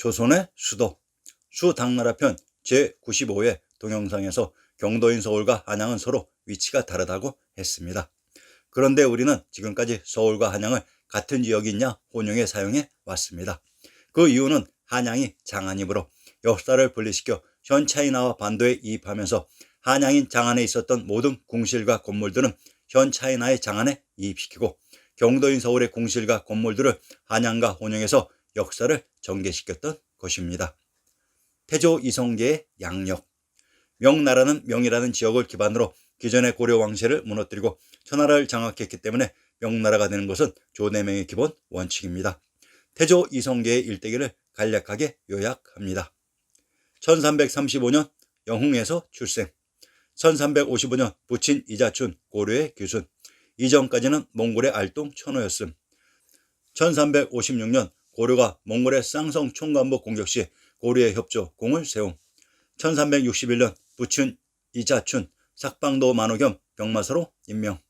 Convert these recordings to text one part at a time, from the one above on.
조선의 수도 수당나라 편 제95회 동영상에서 경도인 서울과 한양은 서로 위치가 다르다고 했습니다. 그런데 우리는 지금까지 서울과 한양을 같은 지역이 있냐 혼용에 사용해 왔습니다. 그 이유는 한양이 장안이므로 역사를 분리시켜 현 차이나와 반도에 이입하면서 한양인 장안에 있었던 모든 궁실과 건물들은 현 차이나의 장안에 이입시키고 경도인 서울의 궁실과 건물들을 한양과 혼용해서 역사를 전개시켰던 것입니다. 태조 이성계의 양력 명나라는 명이라는 지역을 기반으로 기존의 고려 왕실을 무너뜨리고 천하를 장악했기 때문에 명나라가 되는 것은 조대명의 기본 원칙입니다. 태조 이성계의 일대기를 간략하게 요약합니다. 1335년 영흥에서 출생 1355년 부친 이자춘 고려의 규순 이전까지는 몽골의 알동 천호였음 1356년 고려가 몽골의 쌍성 총관부 공격 시 고려의 협조 공을 세움. 1361년 부춘 이자춘 삭방도 만호 겸 병마사로 임명.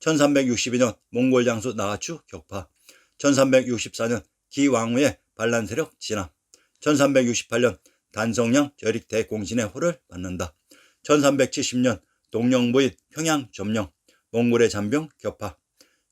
1362년 몽골 장수 나하추 격파. 1364년 기왕후의 반란 세력 진압. 1368년 단성량 저릭 대공신의 호를 받는다. 1370년 동령부인 평양 점령 몽골의 잔병 격파.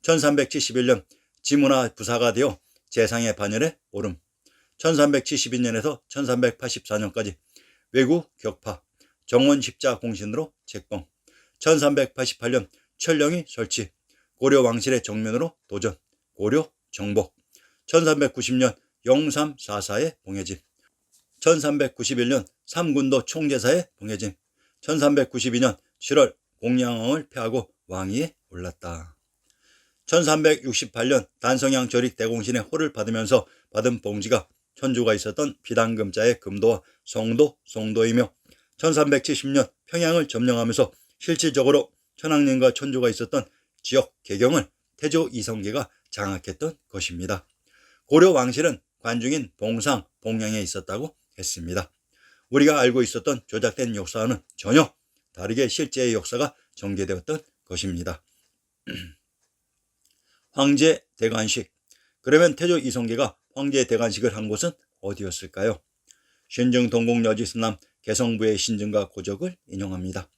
1371년 지문화 부사가 되어 재상의 반열에 오름. 1372년에서 1384년까지 외국 격파 정원 십자 공신으로 책봉. 1388년 철령이 설치. 고려 왕실의 정면으로 도전. 고려 정복. 1390년 영삼 사사의 봉해진. 1391년 삼군도 총제사의 봉해진. 1392년 7월 공양왕을 패하고 왕위에 올랐다. 1368년 단성양 절익 대공신의 호를 받으면서 받은 봉지가 천주가 있었던 비단금자의 금도와 성도, 송도이며 1370년 평양을 점령하면서 실질적으로 천황님과 천주가 있었던 지역 개경을 태조 이성계가 장악했던 것입니다. 고려 왕실은 관중인 봉상, 봉양에 있었다고 했습니다. 우리가 알고 있었던 조작된 역사와는 전혀 다르게 실제의 역사가 전개되었던 것입니다. 황제 대관식. 그러면 태조 이성계가 황제 대관식을 한 곳은 어디였을까요? 신증 동국여지스남 개성부의 신증과 고적을 인용합니다.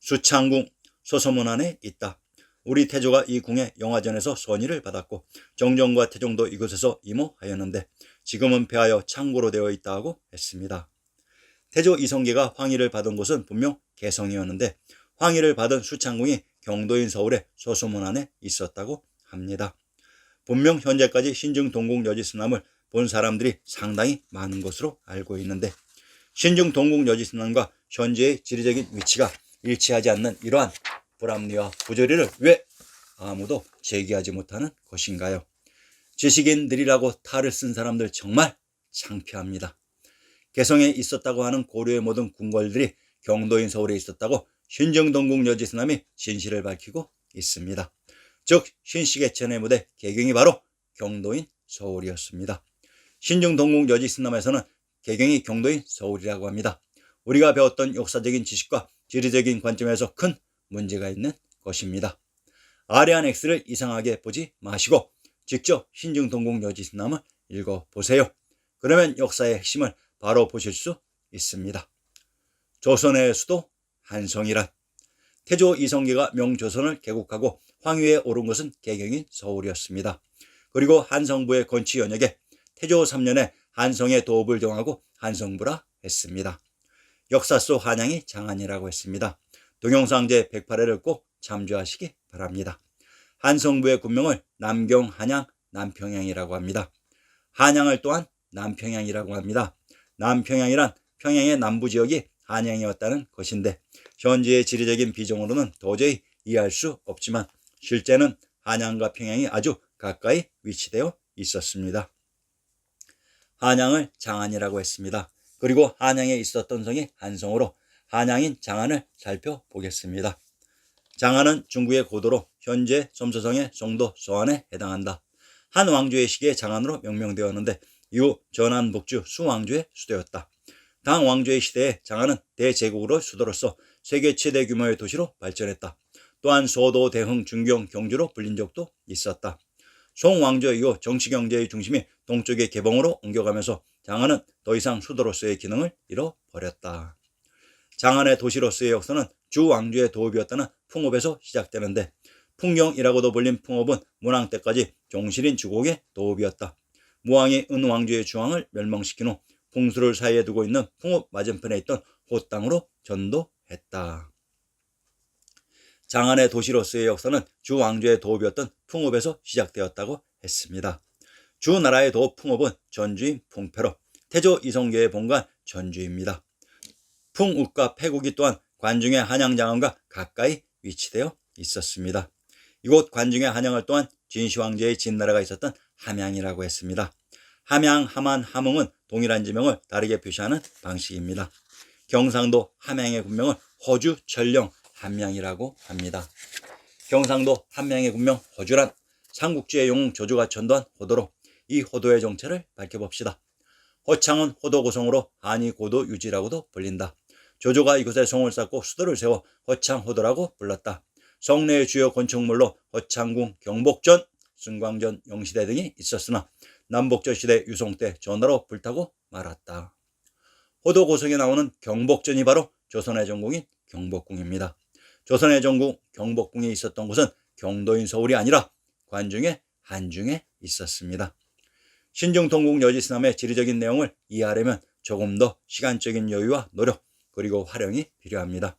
수창궁 소서문 안에 있다. 우리 태조가 이 궁의 영화전에서 선의를 받았고 정정과 태종도 이곳에서 이모하였는데 지금은 폐하여 창고로 되어 있다고 했습니다. 태조 이성계가 황의를 받은 곳은 분명 개성이었는데 황의를 받은 수창궁이 경도인 서울의 소수문 안에 있었다고 합니다. 분명 현재까지 신증 동국 여지스남을 본 사람들이 상당히 많은 것으로 알고 있는데 신증 동국 여지스남과 현재의 지리적인 위치가 일치하지 않는 이러한 불합리와 부조리를 왜 아무도 제기하지 못하는 것인가요? 지식인들이라고 탈을 쓴 사람들 정말 창피합니다. 개성에 있었다고 하는 고려의 모든 궁궐들이 경도인 서울에 있었다고 신정동국 여지스남이 진실을 밝히고 있습니다. 즉 신시계천의 무대 개경이 바로 경도인 서울이었습니다. 신정동국 여지 스남에서는 개경이 경도인 서울이라고 합니다. 우리가 배웠던 역사적인 지식과 지리적인 관점에서 큰 문제가 있는 것입니다. 아래한 X를 이상하게 보지 마시고 직접 신증동국 여지 스남을 읽어보세요. 그러면 역사의 핵심을 바로 보실 수 있습니다. 조선의 수도 한성이란 태조 이성계가 명조선을 개국하고 황위에 오른 것은 개경인 서울이었습니다. 그리고 한성부의 건치 연역에 태조 3년에 한성의 도읍을 정하고 한성부라 했습니다. 역사 속 한양이 장안이라고 했습니다. 동영상 제 108회를 꼭 참조하시기 바랍니다. 한성부의 군명을 남경, 한양, 남평양이라고 합니다. 한양을 또한 남평양이라고 합니다. 남평양이란 평양의 남부 지역이 한양이었다는 것인데 현재의 지리적인 비중으로는 도저히 이해할 수 없지만 실제는 한양과 평양이 아주 가까이 위치되어 있었습니다. 한양을 장안이라고 했습니다. 그리고 한양에 있었던 성이 한성으로 한양인 장안을 살펴보겠습니다. 장안은 중국의 고도로 현재 점서성의 송도 서안에 해당한다. 한 왕조의 시기에 장안으로 명명되었는데 이후 전한 북주 수왕조의 수도였다. 당 왕조의 시대에 장안은 대제국으로 수도로서 세계 최대 규모의 도시로 발전했다. 또한 소도, 대흥, 중경, 경주로 불린 적도 있었다. 송왕조 이후 정치경제의 중심이 동쪽의 개봉으로 옮겨가면서 장안은 더 이상 수도로서의 기능을 잃어버렸다. 장안의 도시로서의 역사는 주 왕조의 도읍이었다는 풍업에서 시작되는데 풍경이라고도 불린 풍업은 문왕 때까지 종실인 주곡의 도읍이었다. 무왕이 은왕조의 중앙을 멸망시킨 후 풍수를 사이에 두고 있는 풍업 맞은편에 있던 호땅으로 전도했다. 장안의 도시로서의 역사는 주 왕조의 도읍이었던 풍업에서 시작되었다고 했습니다. 주 나라의 도읍 풍업은 전주인 풍패로 태조 이성계의 본관 전주입니다. 풍욱과 패국이 또한 관중의 한양장안과 가까이 위치되어 있었습니다. 이곳 관중의 한양을 또한 진시황제의 진나라가 있었던 함양이라고 했습니다. 함양, 함안, 함흥은 동일한 지명을 다르게 표시하는 방식입니다. 경상도 함양의 군명을 호주, 전령, 함양이라고 합니다. 경상도 함양의 군명 호주란 삼국지의 영웅 조조가 전도한 호도로 이 호도의 정체를 밝혀봅시다. 호창은 호도 고성으로 한이 고도 유지라고도 불린다. 조조가 이곳에 성을 쌓고 수도를 세워 호창호도라고 불렀다. 성내의 주요 건축물로 허창궁, 경복전, 승광전, 영시대 등이 있었으나 남복조 시대 유송 때 전화로 불타고 말았다. 호도 고성에 나오는 경복전이 바로 조선의 전궁인 경복궁입니다. 조선의 전궁 경복궁이 있었던 곳은 경도인 서울이 아니라 관중의 한중에 있었습니다. 신중통국 여지스남의 지리적인 내용을 이해하려면 조금 더 시간적인 여유와 노력 그리고 활용이 필요합니다.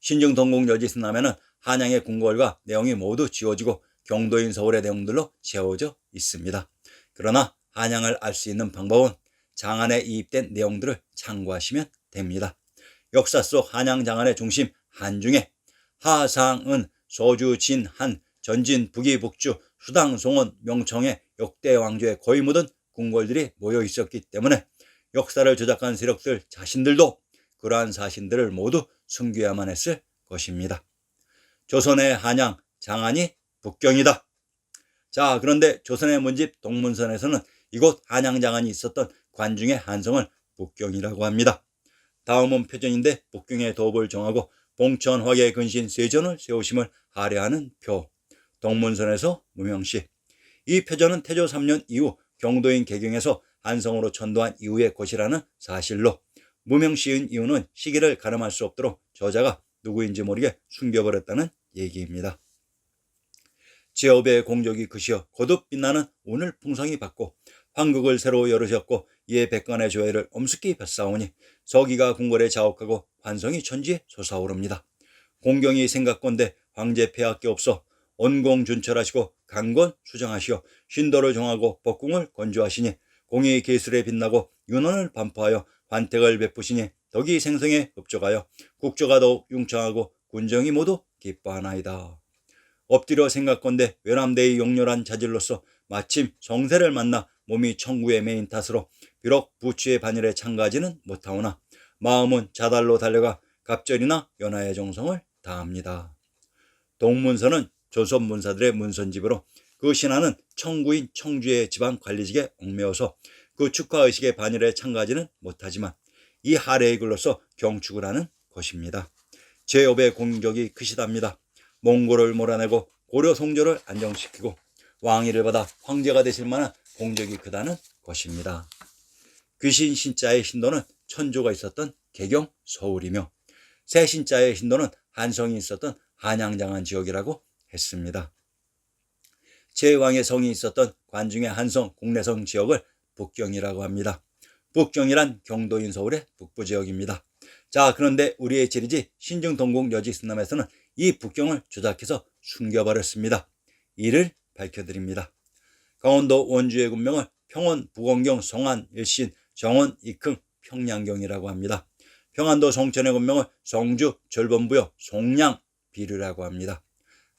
신중동국 여지스남에는 한양의 궁궐과 내용이 모두 지워지고 경도인 서울의 내용들로 채워져 있습니다. 그러나 한양을 알 수 있는 방법은 장안에 이입된 내용들을 참고하시면 됩니다. 역사 속 한양 장안의 중심 한중에 하상은 소주 진한 전진 북이 북주 수당 송원 명청의 역대 왕조의 거의 모든 궁궐들이 모여 있었기 때문에 역사를 조작한 세력들 자신들도 그러한 사신들을 모두 숨겨야만 했을 것입니다. 조선의 한양 장안이 북경이다. 자, 그런데 조선의 문집 동문선에서는 이곳 한양 장안이 있었던 관중의 한성을 북경이라고 합니다. 다음은 표전인데 북경의 도읍을 정하고 봉천 화계 근신 세전을 세우심을 하려하는 표. 동문선에서 무명시. 이 표전은 태조 3년 이후 경도인 개경에서 한성으로 전도한 이후의 것이라는 사실로 무명시인 이유는 시기를 가늠할 수 없도록 저자가 누구인지 모르게 숨겨버렸다는 얘기입니다. 제업의 공적이 그시어 거듭 빛나는 오늘 풍성이 받고 황국을 새로 열으셨고 이에 백관의 조회를 엄숙히 뱃사오니 서기가 궁궐에 자옥하고 환성이 천지에 솟아오릅니다. 공경이 생각건대 황제 폐하께 없어 온공준철하시고 강건 수정하시어 신도를 정하고 법궁을 건조하시니 공의 계술에 빛나고 윤원을 반포하여 관택을 베푸시니 덕이 생성에 흡족하여 국조가 더욱 융창하고 군정이 모두 기뻐하나이다. 엎드려 생각건대 외람대의 용렬한 자질로서 마침 성세를 만나 몸이 천구의 메인 탓으로 비록 부추의 반열에 참가하지는 못하오나 마음은 자달로 달려가 갑절이나 연하의 정성을 다합니다. 동문서는 조선 문사들의 문선집으로 그 신하는 청구인 청주의 지방 관리직에 얽매여서 그 축하의식의 반열에 참가하지는 못하지만 이 하례의 글로서 경축을 하는 것입니다. 제업의 공격이 크시답니다. 몽골을 몰아내고 고려 송조를 안정시키고 왕위를 받아 황제가 되실 만한 공적이 크다는 것입니다. 귀신 신자의 신도는 천조가 있었던 개경 서울이며 새 신자의 신도는 한성이 있었던 한양장안 지역이라고 했습니다. 제왕의 성이 있었던 관중의 한성 국내성 지역을 북경이라고 합니다. 북경이란 경도인 서울의 북부 지역입니다. 자, 그런데 우리의 지리지 신중동국 여지스남에서는 이 북경을 조작해서 숨겨버렸습니다. 이를 밝혀드립니다. 강원도 원주의 군명을 평원, 부건경, 성안, 일신, 정원, 이흥, 평양경이라고 합니다. 평안도 송천의 군명을 성주, 절번부여, 송량, 비류라고 합니다.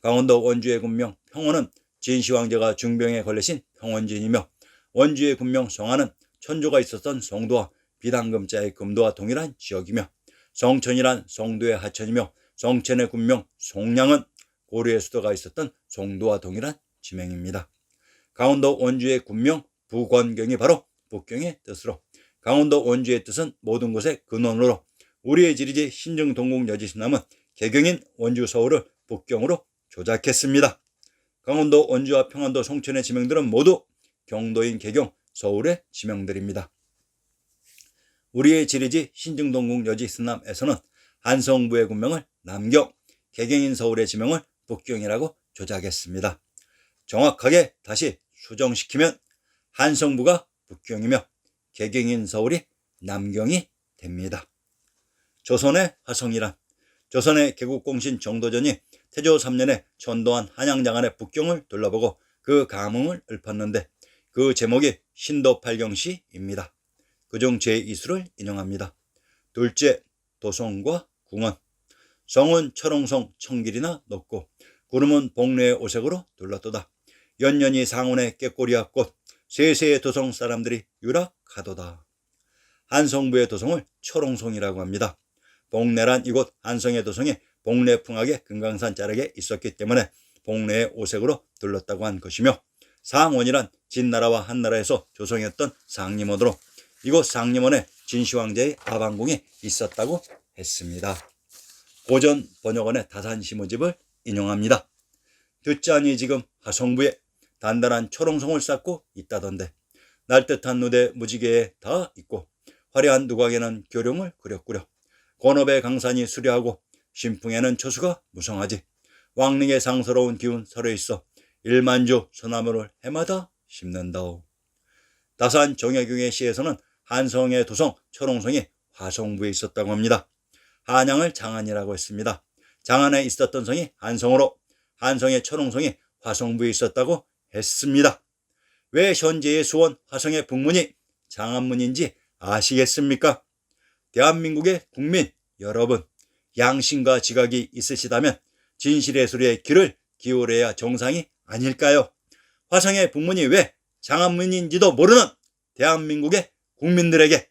강원도 원주의 군명 평원은 진시황제가 중병에 걸리신 평원진이며 원주의 군명 성안은 천조가 있었던 성도와 비당금자의 금도와 동일한 지역이며 성천이란 성도의 하천이며 성천의 군명 송량은 고려의 수도가 있었던 송도와 동일한 지명입니다. 강원도 원주의 군명 부권경이 바로 북경의 뜻으로 강원도 원주의 뜻은 모든 곳의 근원으로 우리의 지리지 신정동국 여지신남은 개경인 원주 서울을 북경으로 조작했습니다. 강원도 원주와 평안도 송천의 지명들은 모두 경도인 개경 서울의 지명들입니다. 우리의 지리지 신증동궁 여지스남에서는 한성부의 군명을 남경, 개경인 서울의 지명을 북경이라고 조작했습니다. 정확하게 다시 수정시키면 한성부가 북경이며 개경인 서울이 남경이 됩니다. 조선의 화성이란 조선의 개국공신 정도전이 태조 3년에 전도한 한양장안의 북경을 둘러보고 그 감흥을 읊었는데 그 제목이 신도팔경시입니다. 그중 제2수를 인용합니다. 둘째, 도성과 궁원. 성은 철옹성 청길이나 높고 구름은 복례의 오색으로 둘렀도다. 연년이 상온의 깨꼬리와 꽃, 세세의 도성 사람들이 유락하도다. 한성부의 도성을 철옹성이라고 합니다. 복례란 이곳 한성의 도성이 복례풍악의 금강산 자락에 있었기 때문에 복례의 오색으로 둘렀다고 한 것이며 상원이란 진나라와 한나라에서 조성했던 상림원으로 이곳 상림원에 진시황제의 아방궁이 있었다고 했습니다. 고전 번역원의 다산시무집을 인용합니다. 듣자니 지금 화성부에 단단한 초롱성을 쌓고 있다던데 날듯한 누대 무지개에 다 있고 화려한 누각에는 교룡을 그렸구려 권업의 강산이 수려하고 신풍에는 초수가 무성하지 왕릉의 상스러운 기운 서려 있어 일만주 소나무를 해마다 심는다오. 다산 정약용의 시에서는 한성의 도성 철옹성이 화성부에 있었다고 합니다. 한양을 장안이라고 했습니다. 장안에 있었던 성이 한성으로 한성의 철옹성이 화성부에 있었다고 했습니다. 왜 현재의 수원 화성의 북문이 장안문인지 아시겠습니까? 대한민국의 국민 여러분, 양심과 지각이 있으시다면 진실의 소리에 귀를 기울여야 정상이 아닐까요? 화성의 북문이 왜 장안문인지도 모르는 대한민국의 국민들에게